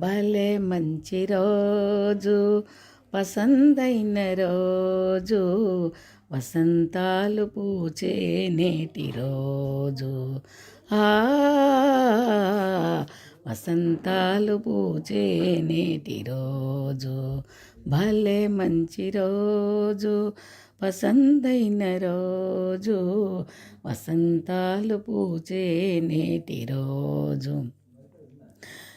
భలే మంచి రోజు వసంతైన రోజు వసంతాలు పూచే నేటి రోజు. ఆ వసంతాలు పూచే నేటి రోజు భలే మంచి రోజు వసంతైన రోజు వసంతాలు పూచే నేటి రోజు.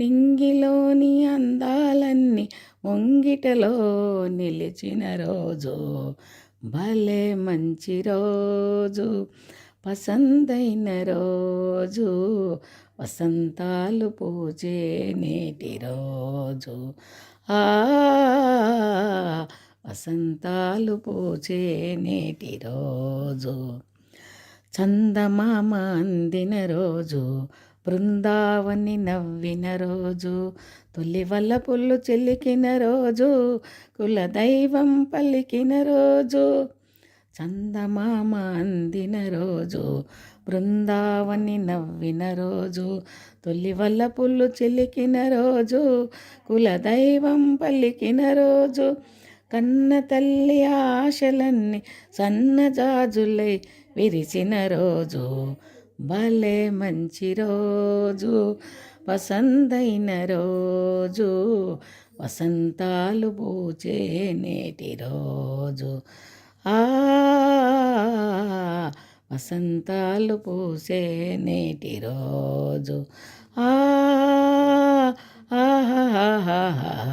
నింగిలోని అందాలన్నీ ముంగిటలో నిలిచిన రోజు. భలే మంచి రోజు. పసందైన రోజు. వసంతాలు పూజే నేటి రోజు. ఆ వసంతాలు పూజే నేటి రోజు. చందమామ అందిన రోజు బృందావని నవ్విన రోజు తొలి వల్ల పుల్లు చిలికిన రోజు కులదైవం పలికిన రోజు. చందమామ అందిన రోజు బృందావని నవ్విన రోజు తొలి వల్ల పుల్లు చిలికిన రోజు కులదైవం పలికిన రోజు. కన్న తల్లి ఆశలన్నీ సన్నజాజులై విరిచిన రోజు. భలే మంచి రోజు వసంతైన రోజు వసంతాలు పూచే నేటి రోజు. ఆ వసంతాలు పూసే నేటి రోజు. ఆ ఆహా